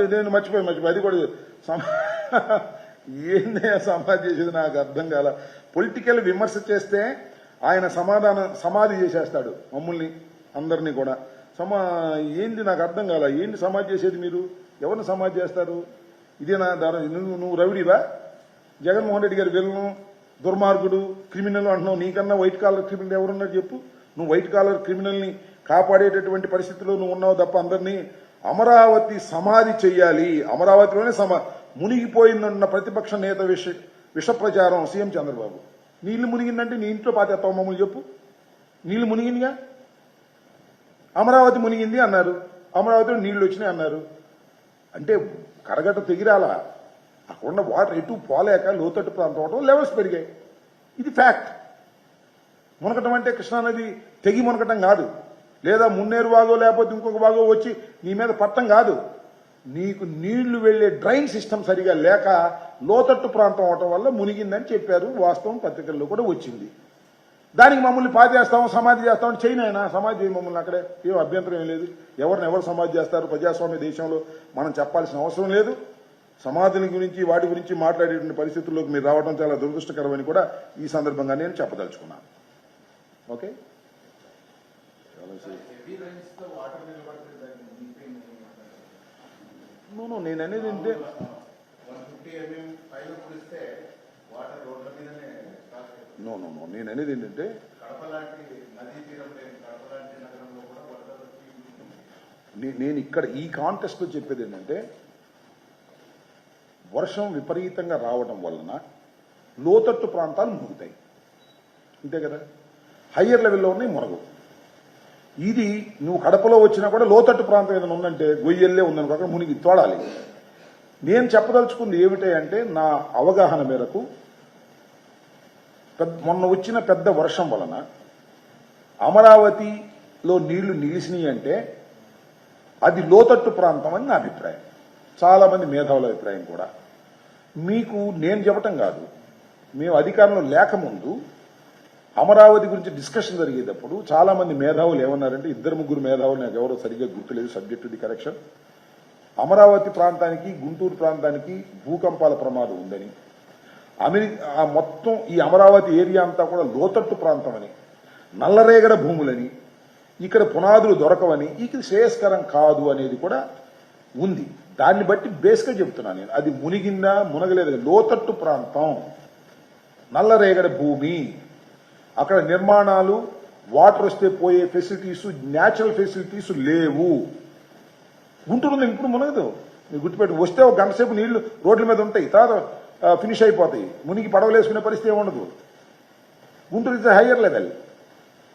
అది నేను మర్చిపోయి మర్చిపోయి అది కూడా సమ- ఏంది సమాధి చేసేది? నాకు అర్థం కాల. పొలిటికల్ విమర్శ చేస్తే ఆయన సమాధానం సమాధి చేసేస్తాడు మమ్మల్ని అందరినీ కూడా. సమా ఏంది నాకు అర్థం కాల? ఏంటి సమాధి చేసేది మీరు? ఎవరిని సమాధి చేస్తారు? ఇదేనా దాని నువ్వు నువ్వు రవిడివా జగన్మోహన్ రెడ్డి గారి విలను దుర్మార్గుడు క్రిమినల్ అంటున్నావు. నీకన్నా వైట్ కాలర్ క్రిమినల్ ఎవరున్నారు చెప్పు? నువ్వు వైట్ కాలర్ క్రిమినల్ని కాపాడేటటువంటి పరిస్థితిలో నువ్వు ఉన్నావు తప్ప అందరినీ అమరావతి సమాధి చెయ్యాలి. అమరావతిలోనే సమా మునిగిపోయిందన్న ప్రతిపక్ష నేత విష విష ప్రచారం సీఎం చంద్రబాబు. నీళ్ళు మునిగిందంటే నీ ఇంట్లో పాతేస్తావు మమ్మల్ని చెప్పు. నీళ్ళు మునిగిందిగా? అమరావతి మునిగింది అన్నారు. అమరావతిలో నీళ్ళు వచ్చినాయి అన్నారు. అంటే కరగట తెగిరాలా? అక్కడ వాటర్ ఎటు పోలేక లోతట్టు ప్రాంతం అవడం లెవెల్స్ పెరిగాయి. ఇది ఫ్యాక్ట్. మునకటం అంటే కృష్ణానది తెగి మునకటం కాదు. లేదా మున్నేరు బాగో లేకపోతే ఇంకొక బాగో వచ్చి నీ మీద పట్టం కాదు. నీకు నీళ్ళు వెళ్ళే డ్రైన్ సిస్టమ్ సరిగా లేక లోతట్టు ప్రాంతం అవటం వల్ల మునిగిందని చెప్పారు. వాస్తవం పత్రికల్లో కూడా వచ్చింది. దానికి మమ్మల్ని పాతేస్తాం సమాధి చేస్తాం. చేయను ఆయన సమాధి మమ్మల్ని అక్కడే. ఏం అభ్యంతరం ఏం లేదు. ఎవరిని ఎవరు సమాధి చేస్తారు? ప్రజాస్వామ్య దేశంలో మనం చెప్పాల్సిన అవసరం లేదు. సమాధుల గురించి వాటి గురించి మాట్లాడేటువంటి పరిస్థితుల్లోకి మీరు రావడం చాలా దురదృష్టకరమని కూడా ఈ సందర్భంగా నేను చెప్పదలుచుకున్నాను. ఓకే? నేను అనేది ఇంటే నో నో నో నేను అనేది ఏంటంటే నేను ఇక్కడ ఈ కాంటెస్ట్లో చెప్పేది ఏంటంటే వర్షం విపరీతంగా రావడం వలన లోతట్టు ప్రాంతాలు మునుగుతాయి. అంతే కదా? హయ్యర్ లెవెల్లో ఉన్నాయి మునగవు. ఇది నువ్వు కడపలో వచ్చినా కూడా లోతట్టు ప్రాంతం ఏదైనా ఉందంటే గొయ్యల్లే ఉందనుకో అక్కడ మునిగి తోడాలి నేను చెప్పదలుచుకుంది ఏమిటే అంటే నా అవగాహన మేరకు పెద్ద మొన్న వచ్చిన పెద్ద వర్షం వలన అమరావతిలో నీళ్ళు నిలిచినాయి అంటే అది లోతట్టు ప్రాంతం అని నా అభిప్రాయం. చాలా మంది మేధావుల అభిప్రాయం కూడా. మీకు నేను చెప్పటం కాదు. మేము అధికారంలో లేకముందు అమరావతి గురించి డిస్కషన్ జరిగేటప్పుడు చాలా మంది మేధావులు ఏమన్నారంటే ఇద్దరు ముగ్గురు మేధావులు నాకు ఎవరో సరిగ్గా గుర్తులేదు సబ్జెక్టు ది కరెక్షన్. అమరావతి ప్రాంతానికి గుంటూరు ప్రాంతానికి భూకంపాల ప్రమాదం ఉందని. అమెరికా మొత్తం ఈ అమరావతి ఏరియా అంతా కూడా లోతట్టు ప్రాంతం అని నల్లరేగడ భూములని. ఇక్కడ పునాదులు దొరకవని. ఇక్కడ శ్రేయస్కరం కాదు అనేది కూడా ఉంది. దాన్ని బట్టి బేస్గా చెప్తున్నాను నేను. అది మునిగిందా మునగలేదు? లోతట్టు ప్రాంతం. నల్లరేగడ భూమి. అక్కడ నిర్మాణాలు వాటర్ వస్తే పోయే ఫెసిలిటీస్ న్యాచురల్ ఫెసిలిటీస్ లేవు. గుంటూరు ఉంది ఇప్పుడు మునగదు. మీరు గుర్తుపెట్టి వస్తే ఒక గంట సేపు నీళ్ళు రోడ్ల మీద ఉంటాయి తర్వాత ఫినిష్ అయిపోతాయి. మునిగి పడవలేసుకునే పరిస్థితి ఏమి ఉండదు. Guntur is higher level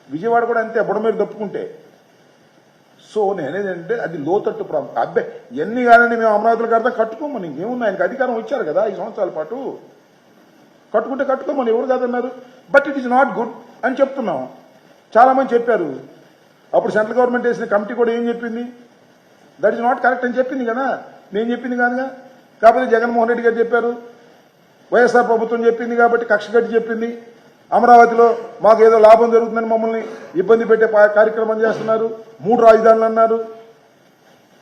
Vijayawada కూడా అంతే బుడ మీద సో నేనేదంటే అది లోతట్టు ప్రాంతం అబ్బే ఎన్ని కాదండి మేము అమరావతిలో కడతాం కట్టుకోమని. ఇంకేముంది ఆయనకి అధికారం వచ్చారు కదా ఈ సంవత్సరాల పాటు. కట్టుకుంటే కట్టుకోమని ఎవరు కాదన్నారు? But it is not good అని చెప్తున్నాం. చాలామంది చెప్పారు అప్పుడు సెంట్రల్ గవర్నమెంట్ వేసిన కమిటీ కూడా ఏం చెప్పింది? దట్ ఈస్ నాట్ కరెక్ట్ అని చెప్పింది కదా. నేను చెప్పింది కాదుగా. కాకపోతే జగన్మోహన్ రెడ్డి గారు చెప్పారు వైఎస్ఆర్ ప్రభుత్వం చెప్పింది కాబట్టి కక్ష గట్టి చెప్పింది. అమరావతిలో మాకు ఏదో లాభం జరుగుతుందని మమ్మల్ని ఇబ్బంది పెట్టే కార్యక్రమం చేస్తున్నారు. మూడు రాజధానులు అన్నారు.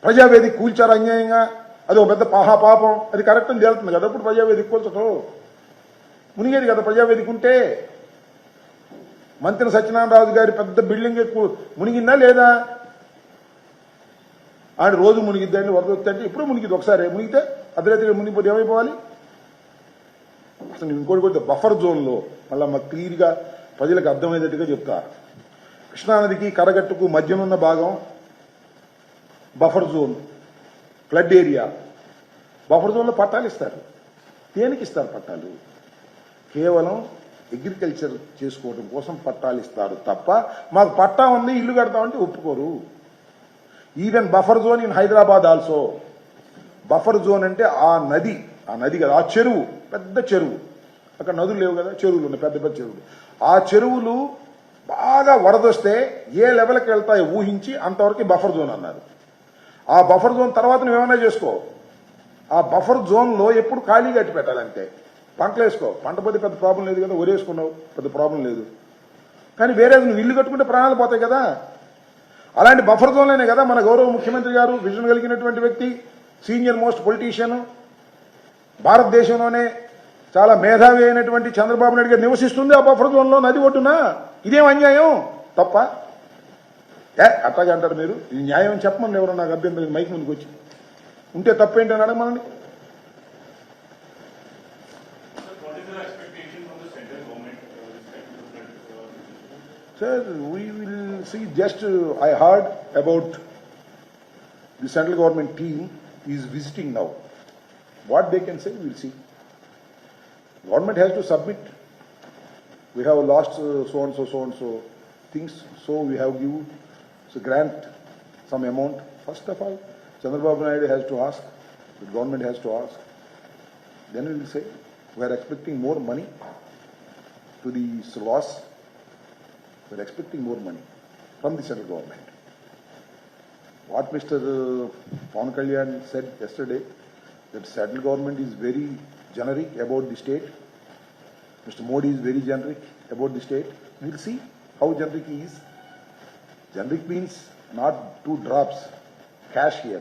ప్రజావేదిక కూల్చారు అన్యాయంగా. అది ఒక పెద్ద పాహా పాపం. అది కరెక్ట్ అని తేలుతుంది కదా. ఇప్పుడు ప్రజావేదిక కూల్చడం మునిగేది కదా ప్రజావేదిక ఉంటే మంత్రి సత్యనారాయణరాజు గారి పెద్ద బిల్డింగ్ ఎక్కువ మునిగిందా లేదా? ఆడ రోజు మునిగిద్దండి వరద వస్తే ఎప్పుడు మునిగిద్ది. ఒకసారి మునిగితే అర్ధరాత్రి మునిగిపోతే ఏమైపోవాలి? అసలు ఇంకోటి కూడా బఫర్ జోన్లో మళ్ళీ మాకు క్లియర్గా ప్రజలకు అర్థమయ్యేటట్టుగా చెప్తా. కృష్ణానదికి కరగట్టుకు మధ్యనున్న భాగం buffer zone flood area buffer జోన్లో పట్టాలు ఇస్తారు. దేనికి ఇస్తారు పట్టాలు? కేవలం అగ్రికల్చర్ చేసుకోవడం కోసం పట్టాలు ఇస్తారు తప్ప మాకు పట్టా ఉంది ఇల్లు కడతామంటే ఒప్పుకోరు. Even buffer zone in Hyderabad also buffer zone అంటే ఆ నది ఆ నది కదా ఆ చెరువు పెద్ద చెరువు. అక్కడ నదులు లేవు కదా చెరువులు ఉన్నాయి పెద్ద పెద్ద చెరువులు. ఆ చెరువులు బాగా వరదొస్తే ఏ లెవెల్కి వెళ్తాయో ఊహించి అంతవరకు బఫర్ జోన్ అన్నారు. ఆ బఫర్ జోన్ తర్వాత నువ్వేమైనా చేసుకో. ఆ బఫర్ జోన్లో ఎప్పుడు ఖాళీ కట్టి పెట్టాలంటే పంటలు వేసుకో. పంట పోతే పెద్ద ప్రాబ్లం లేదు కదా ఒరేసుకున్నావు పెద్ద ప్రాబ్లం లేదు. కానీ వేరే నువ్వు ఇల్లు కట్టుకుంటే ప్రాణాలు పోతాయి కదా. అలాంటి బఫర్ జోన్లోనే కదా మన గౌరవ ముఖ్యమంత్రి గారు విజన్ కలిగినటువంటి వ్యక్తి సీనియర్ మోస్ట్ పొలిటీషియన్ భారతదేశంలోనే చాలా మేధావి అయినటువంటి చంద్రబాబు నాయుడు గారు నివసిస్తుంది ఆ బఫర్ జోన్లో నది ఒడ్డున. ఇదేం అన్యాయం? తప్ప? ఏ అట్లాగే అంటారు మీరు ఇది న్యాయం చెప్పమని ఎవరు నాకు అభ్యంతరం మైక్ ముందుకు వచ్చి ఉంటే తప్పేంటని అడగమనండి? Sir, we will see just, uh, I heard about the central government team is visiting now. What they can say, we'll see. Government has to submit. We have lost uh, so and so, so and so things, so we have give, so grant some amount. First of all, Chandrababu Naidu has to ask, the government has to ask. Then we will say, we are expecting more money to the loss. We are expecting more money from the central government. What Mr. uh, Pawan said yesterday, that central government is very generic about the state. Mr. Modi is very generic about the state. We'll see how generic he is. Generic means not two drops cash here.